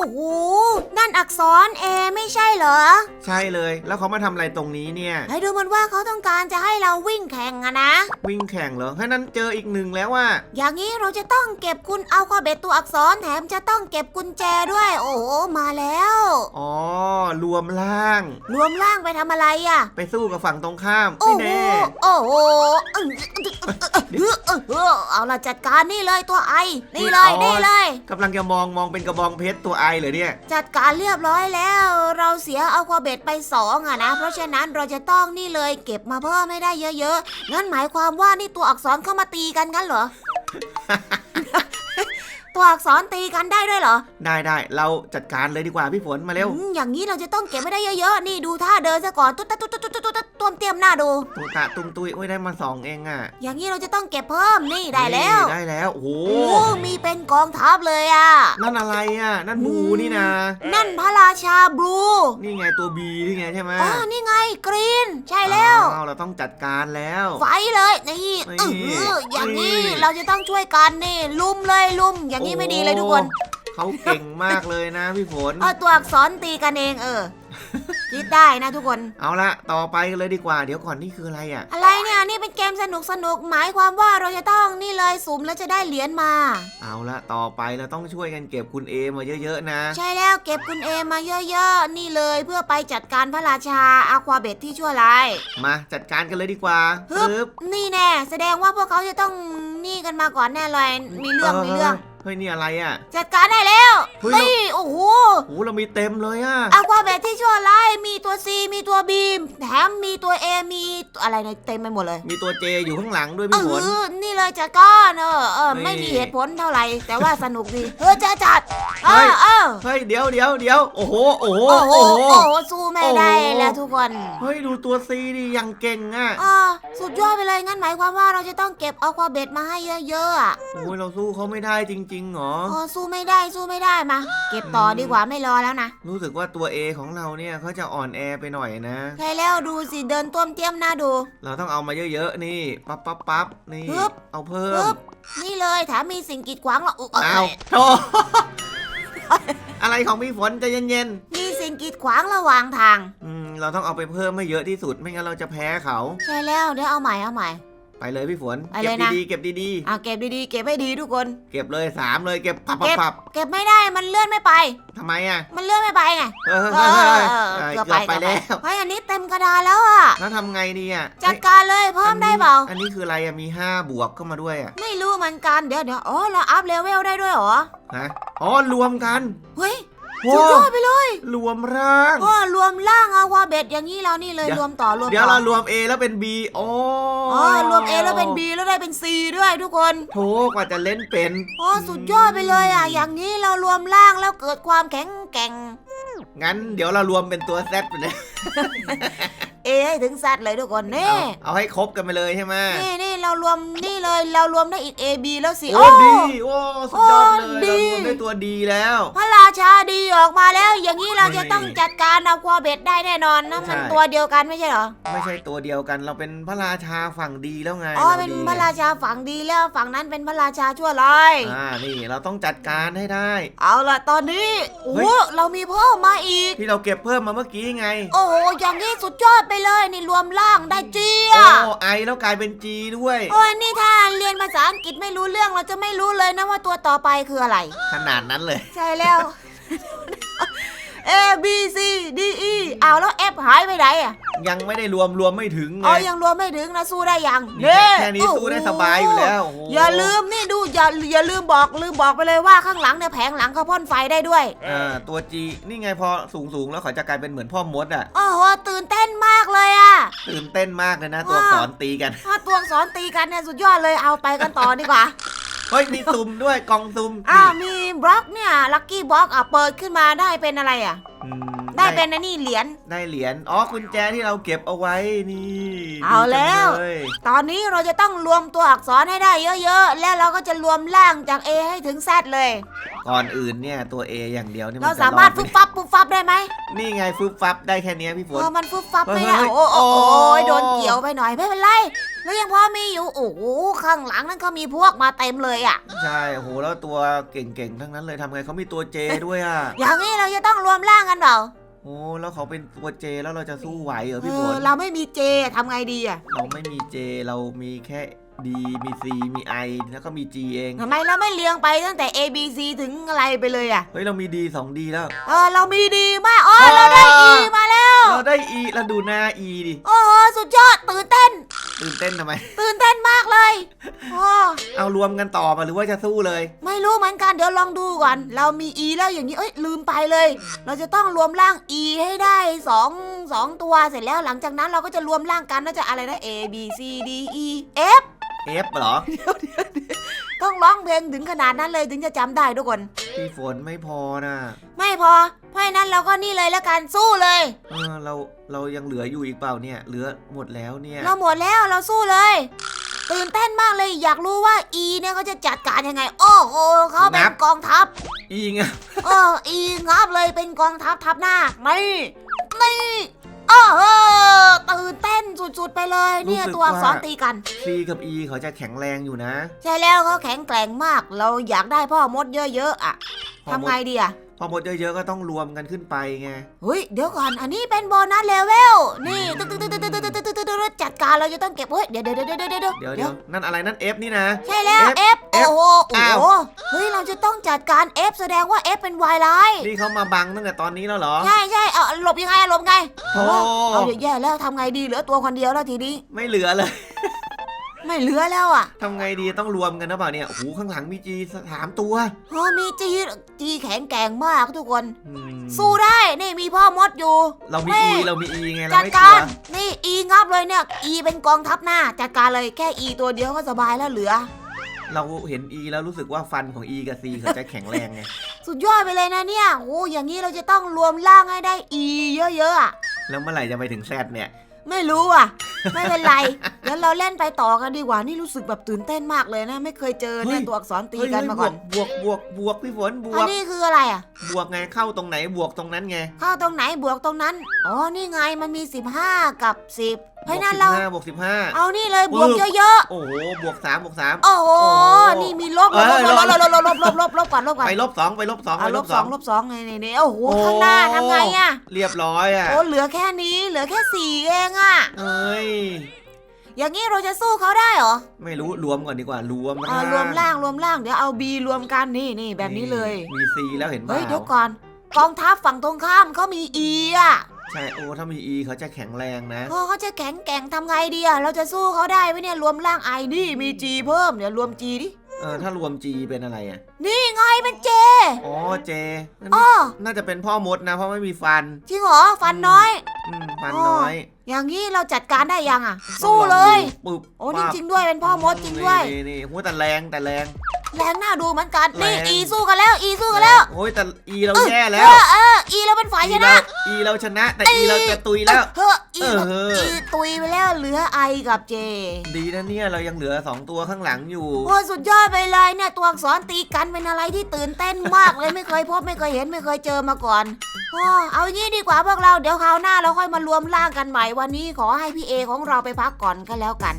อ้โห นั่นอักษรเอไม่ใช่เหรอ ใช่เลย แล้วเขามาทำอะไรตรงนี้เนี่ย ให้ดูเหมันว่าเขาต้องการจะให้เราวิ่งแข่งอะนะ วิ่งแข่งเหรอให้นั้นเจออีกหนึ่งแล้วว่า อย่างนี้เราจะต้องเก็บคุณเอาควาเบ็ดตัวอักษรแถมจะต้องเก็บกุญแจด้วย โอ้โห มาแล้วอ๋อ รวมร่าง รวมร่างไปทำอะไรอะไปสู้กับฝั่งตรงข้ามโอ้นี่โหแน่โอ้โหอื้อเออเออเอาล่ะจัดการนี่เลยตัวไอ นี่เลยนี่เลย กำลังจะมองมองเป็นกระบองเพชรตัวไอเหรอเนี่ย จัดการเรียบร้อยแล้ว เราเสียเอาควาเบ็ดไปสองอะนะ เพราะฉะนั้นเราจะต้องนี่เลยเก็บมาเพิ่มไม่ได้เยอะๆงั้นหมายความว่านี่ตัวอักษรเข้ามาตีกันงั้นเหรอ ตัวอักษรตีกันได้ด้วยเหรอได้ได้เราจัดการเลยดีกว่าพี่ฝนมาเร็วอืมอย่างนี้เราจะต้องเก็บไม่ได้เยอะๆ นี่ดูท่าเดินซะก่อนตุ๊ดตุ๊ดตุ๊ดตุ๊ดตุ๊ดตุ๊ดต้วมเตรียมหน้าดู ตุตะตุ้มตุยโอ้ยได้มาสองเองอะอย่างนี้เราจะต้องเก็บเพิ่มนี่ได้แล้วนี่ได้แล้วโอ้โหโอ้มีเป็นกองทัพเลยอะ นั่นอะไรอะ นั่นบูนี่นะนั่นพระราชาบลูนี่ไงตัวบีนี่ไงใช่ไหมอ๋อนี่ไงกรีน ใช่แล้วอ้าว เราต้องจัดการแล้ว ไฟเลยนี่นี่เอออย่างนี้นี่เราจะต้องช่วยกันนี่ลุมเลยลุมอย่างนี้ไม่ดีเลยทุกคนโอ้เขาเก่งมากเลยนะพี่ฝนเอาตัวอักษรตีกันเองเออคิดได้นะทุกคน เอาละต่อไปกันเลยดีกว่า เดี๋ยวก่อนนี่คืออะไรอะ อะไรเนี่ย นี่เป็นเกมสนุกสนุกหมายความว่าเราจะต้องนี่เลยสุ่มแล้วจะได้เหรียญมา เอาละต่อไปเราต้องช่วยกันเก็บคุณเอมาเยอะๆนะ ใช่แล้วเก็บคุณเอมาเยอะๆ นี่เลยเพื่อไปจัดการพระราชาอาควาเบตที่ชั่วร้ายมาจัดการกันเลยดีกว่าฮึบปึ๊บนี่แน่แสดงว่าพวกเขาจะต้องนี่กันมาก่อนแน่เลยมีเรื่องมีเรื่อง เฮ้ยนี่อะไรอะ จัดการได้แล้วเฮ้ย เฮ้ยโอ้โหโอ้โหเรามีเต็มเลยอะ อาควาเบตที่ชั่วร้ายมีตัว C มีตัว B แถมมีตัว A มีอะไรเนี่ยเต็มไปหมดเลยมีตัวเจอยู่ข้างหลังด้วยเอพี่ฝน อนี่เลยจัดก้อนเออเออนี่ไม่มีเหตุผลเท่าไหร่แต่ว่าสนุกดีเออจะจัด เอเฮ้อยเออเฮ้ยเดี๋ยวเดี๋ยวเดี๋ยวโอ้โหโอ้โหโอ้โหโอ้โหโอ้โหสู้ไม่ได้โอ้โหแล้วทุกคนเฮ้ยดูตัวซีดิยังเก่งอะอ่าสุดยอดไปเลยงั้นหมายความว่าเราจะต้องเก็บเอาควาเบตมาให้เยอะๆอะโอ้ยเราสู้เขาไม่ได้จริงๆเหรออ๋อสู้ไม่ได้สู้ไม่ได้มา เก็บต่อดีกว่าไม่รอแล้วนะรู้สึกว่าตัว A ของเราเนี่ยเขาจะอ่อนแอไปหน่อยนะใช่แล้วดูสิเดินต้วมเตี้ยมหน้าดู เราต้องเอามาเยอะๆนี่ปั๊บปั๊บปั๊บนี่ปึ๊บเอาเพิ่ปึ๊มบนี่เลยแถมมีสิ่งกีดขวางเราอุ๊ยเอาโธ่ อะไรของพี่ฝนใจเย็นมีสิ่งกีดขวางระหว่างทาง ๆอืมเราต้องเอาไปเพิ่มให้เยอะที่สุดไม่งั้นเราจะแพ้เขา ใช่แล้วเดี๋ยวเอาใหม่เอาใหม่ ไปเลยพี่ฝน ไปเก็เลบยนะ ดีๆเก็บดีอะเก็บดีๆ เก็บให้ดีทุกคน ๆ เก็บเลยสามเลยเก็บปับเก็ปับบปับเก็บไม่ได้มันเลื่อนไม่ไป ทำไมอะมันเลื่อนไม่ไปไงเออเอเฮ้ยอเฮ้ยเอเฮ้อยเออเกือบเกือบไปไปแล้วเฮ้ยอันนี้เต็มกระดานแล้วอะ แล้วทำไงดีอะจัดการเลยเพิ่มได้เปล่า อันนี้คืออะไรอะมีห้าบวกเข้ามาด้วยอะไม่รู้เหมือนกันเดี๋ยวเดี๋ยวอ๋อเราอัพเลเวลได้ด้วยเหรอฮะอ๋อรวมกัน เฮ้ยโอ้ สุดยอดไปเลย รวมร่างอ๋อรวมร่างอะว่าเบ็ดอย่างนี้เรานี่เลยเดี๋ยว รวมต่อรวมเดี๋ยวต่อเรารวม A แล้วเป็น B โอ้อ๋อรวม A แล้วเป็น B แล้วได้เป็น C ด้วยทุกคนโถกว่าจะเล่นเป็นอ๋อสุดยอดไปเลยอะ อย่างนี้เรารวมร่างแล้วเกิดความแข็งแกร่ง งั้นเดี๋ยวเรารวมเป็นตัว Z ไปเลยเอให้ถึงซัดเลยทุกคนนี่เอาเอาให้ครบกันไปเลยใช่ไหมนี่นี่ เรารวมนี่เลยเรารวมได้อีก A B แล้วสิ โอ้ดี โอ้สุดยอดเลยโอ้ดี เรารวมได้ตัวดีแล้ว พระราชาดีออกมาแล้ว อย่างนี้เราจะนี่ต้องจัดการเอาควาเบ็ดได้แน่นอนนะมันใช่ ตัวเดียวกันไม่ใช่เหรอ ไม่ใช่ตัวเดียวกัน เราเป็นพระราชาฝั่งดีแล้วไงอ๋อเราเป็นดีพระราชาฝั่งดีแล้วฝั่งนั้นเป็นพระราชาชั่วร้าย อ่านี่เราต้องจัดการให้ได้ เอาล่ะตอนนี้โอ้เฮ้โหยเรามีเพิ่มมาอีก ที่เราเก็บเพิ่มมาเมื่อกี้ไง โอ้โหอย่างนี้สุดยอดไปเลยนี่รวมร่าง ได้เจียโอ้ไอแล้วกลายเป็น G ด้วย โอ้ยนี่ถ้าเรียนภาษาอังกฤษไม่รู้เรื่องเราจะไม่รู้เลยนะว่าตัวต่อไปคืออะไร ขนาดนั้นเลย ใช่แล้ว A B C D E เอาแล้ว F หายไปไหนอะยังไม่ได้รวมรวมไม่ถึงไงเอายังรวมไม่ถึงนะสู้ได้ยังนี่แค่แค่นี้สู้ได้สบายอยู่แล้วโอ้โหอย่าลืมนี่ดูอย่าอย่าลืมบอกลืมบอกไปเลยว่าข้างหลังเนี่ยแผงหลังเขาพ่นไฟได้ด้วยอ่าตัว G นี่ไงพอสูงสูงๆแล้วเขาจะกลายเป็นเหมือนพ่อมดอะโอ้โหตื่นเต้นมากเลยอะตื่นเต้นมากเลยนะ ตัวว้าสอนตีกันถ้าตัวอักษรตีกันเนี่ยสุดยอดเลยเอาไปกันต่อดีกว่า เฮ้ย มีซุ่มด้วยกองซุ่มอ้าวนี่มีบล็อกเนี่ยลัคกี้บล็อกอะเปิดขึ้นมาได้เป็นอะไรอะ อืมได้เป็นอันนี่เหรียญ ได้เหรียญ อ๋อกุญแจที่เราเก็บเอาไว้นี่เอาแล้ว ดีจังยตอนนี้เราจะต้องรวมตัวอักษรให้ได้เยอะๆ แล้วเราก็จะรวมร่างจาก A ให้ถึง Z เลย ก่อนอื่นเนี่ยตัว A อย่างเดียวนี่มันเราจะสามารถอดฟึไหบฟับปุ๊บฟับได้ไหมนี่ไงฟึบฟับได้แค่เนี้ยพี่ฝเอนอมันฟึบฟับไม่เฮ้ได้ยโอ้โอ้โอ้โอ้ยโดนเกี่ยวไปหน่อยไม่เป็นไรแล้วยังพอมีอยู่ โอ้โหข้างหลังนั่นเขามีพวกมาเต็มเลยอะใช่โอ้โหแล้วตัวเก่งๆ ทั้งนั้นเลยทำไงเขามีตัวเจด้วยอะ อย่างนี้เราจะต้องรวมร่างกันเปล่า โอ้แล้วเขาเป็นตัวเจแล้วเราจะสู้ไหวเหรอเอพี่ฝอนเราไม่มีเจทำไงดีอะเราไม่มีเจเรามีแค่ดีมีซีมีไอแล้วก็มีจีเองทำไมเราไม่เรียงไปตั้งแต่ A B C ถึงอะไรไปเลยอะเฮ้ยเรามีดีสองดีแล้ว เออเรามีดีมากอ๋อเราได้ E มาแล้ว เราได้อีแล้วดูหน้าอีดิ โอ้โหสุดยอดตื่นเต้น ตื่นเต้นทำไม ตื่นเต้นมากเลยโอ้เอารวมกันต่อมาหรือว่าจะสู้เลย ไม่รู้เหมือนกัน เดี๋ยวลองดูก่อน เรามี E แล้วอย่างนี้ เอ้ยลืมไปเลย เราจะต้องรวมร่าง E ให้ได้สองสองตัวเสร็จแล้วหลังจากนั้นเราก็จะรวมร่างกันน่าจะอะไรนะ A B C D E F F เหรอ ต้องร้องเพลงถึงขนาดนั้นเลยถึงจะจำได้ทุกคน พี่ฝนไม่พอนะไม่พอ เพราะฉะนั้นเราก็นี่เลยแล้วกันสู้เลย เออเราเรายังเหลืออยู่อีกเปล่าเนี่ย เหลือหมดแล้วเนี่ยเราหมดแล้วเราสู้เลย ตื่นเต้นมากเลยอยากรู้ว่า E เนี่ยเขาจะจัดการยังไง โอ้โหเขาเป็นกองทัพ อีไงเอออีงับเลยเป็นกองทัพทัพหน้านี่นี่โอ้โหตื่ นเต้นสุดๆไปเลยเนี่ยตัวอักษรตีกันซีกับอีเขาจะแข็งแรงอยู่นะ ใช่แล้วเขาแข็งแกร่งมาก เราอยากได้พ่อมดเยอะๆอะพ่อมดทำไงดีอะพอหมดเยอะๆก็ต้องรวมกันขึ้นไปไง เฮ้ย เดี๋ยวก่อน อันนี้เป็นโบนัสเลเวล นี่ เราจะต้องเก็บเฮ้ยเดี๋ยวเดี๋ยวเดี๋ยวเดี๋ยวเดี๋ยวเดี๋ยวเดี๋ยวนั่นอะไรนั่น F นี่นะ ใช่แล้ว F F โอ้โหโอ้อ้าวโหเฮ้ยเราจะต้องจัดการ F แสดงว่า F เป็นวายร้ายนี่เขามาบังตั้งแต่ตอนนี้แล้วเหรอใช่ใช่เอาหลบยังไงหลบไงโอ้เอาแย่แล้วทำไงดีเหลือตัวคนเดียวแล้วทีนี้ไม่เหลือเลย ไม่เหลือแล้วอะทำไงดีต้องรวมกันนะเปล่าเนี่ยโอ้โหข้างหลังมีจีสามตัวโอ้มีจีจีแข็งแกร่งมากทุกคน อืมสู้ได้นี่มีพ่อมดอยู่ เรามีแม่อีเรามีอีไงเราจัดไม่กกาลัวรนี่อีงับเลยเนี่ยอีเป็นกองทัพหน้าจัดการเลยแค่อีตัวเดียวก็สบายแล้วเหลือ เราเห็นอีแล้วรู้สึกว่าฟันของอีกับซีเขาจะแข็งแรงไงสุดยอดไปเลยนะเนี่ยโอ้อย่างนี้เราจะต้องรวมร่างให้ได้อีเยอะๆอะแล้วเมื่อไหร่จะไปถึงแซดเนี่ย ไม่รู้อะ ไม่เป็นไรเดี๋ยวเราเล่นไปต่อกันดีกว่า นี่รู้สึกแบบตื่นเต้นมากเลยนะ ไม่เคยเจอเนี่ยตัวอักษรตีกันมาก่อนบวกบวกบวกพี่ฝนบอัวนกนี้คืออะไรอะ บวกไงเข้าตรงไหนบวกตรงนั้นไง เข้าตรงไหนบวกตรงนั้น อ๋อ นี่ไงมันมี 15 กับ 10เพบวราะกฉะนั้นสิบเราห้าบวกสิบห้าเอานี่เลยบวกปึ๊บเยอะโอ้โหบวกสามบวกสาม ๆ โอ้โหโอ้นี่มีลบเอ้ลบย ลบลลบบลบลบลบลบลบลบก่อนลบก่อนไปลบสองไปลบสองเอาไปลลบบสสอองง ลบสองนี่นี่โอ้โหโอ้ ข้างหน้าทำไงอะเรียบร้อยอะ โอ้เหลือแค่นี้เหลือแค่สี่เองอะ เอ้ย อย่างนี้เราจะสู้เขาได้เหรอไม่รู้รวมก่อนดีกว่ารวมเออรวมร่างรวมร่างเดี๋ยวเอา B รวมกันนี่นี่แบบนี้เลย มีซีแล้วเห็นเปเฮ้ยล่าเดี๋ยวก่อน กองทัพฝั่งตรงข้ามเขามี E อะ ใช่โอ้ถ้ามีอีเขาจะแข็งแรงนะโอ้เขาจะแข็งแกร่งทำไงดีอะเราจะสู้เขาได้ไหมเนี่ยรวมร่างไอนี่มี G เพิ่มเดี๋ยวรวม G ดิเออถ้ารวมจีเป็นอะไรอะ นี่ไงเป็น J อ๋อเจนั่นอ้อน่าจะเป็นพ่อมดนะ เพราะไม่มีฟันจริงเหรอฟันน้อย อืมฟันอ๋อน้อยอย่างนี้เราจัดการได้ยังอะต้สู้องเลองยดูปึ๊บโอ้นี่ปั๊บจริงด้วยเป็นพ่อมดจริงด้วยนี่นี่โอ้แต่แรงแต่แรง แรงน่าดูเหมือนกันแรงนี่ E สู้กันแล้ว E สู้กันแล้วโอ้ยแต่อีเราเออแย่เอแล้วอเออ E เราเป็นฝ่ายชนะ อีเราชนะ แต่อีเราจะตุยแล้วเฮ้อ E เออเฮ้อ E ตุยไปแล้วเหลือ I กับ J ดีนะเนี่ยเรายังเหลือสองตัวข้างหลังอยู่โอ้สุดยอดไปเลยเนี่ยตัวอักษรตีกันเป็นอะไรที่ตื่นเต้นมากเลยไม่เคยพบไม่เคยเห็นไม่เคยเจอมาก่อนโอ้เอางี้ดีกว่าพวกเราเดี๋ยวคราวหน้าเราค่อยมารวมร่างกันใหม่วันนี้ขอให้พี่เอของเราไปพักก่อนก็แล้วกัน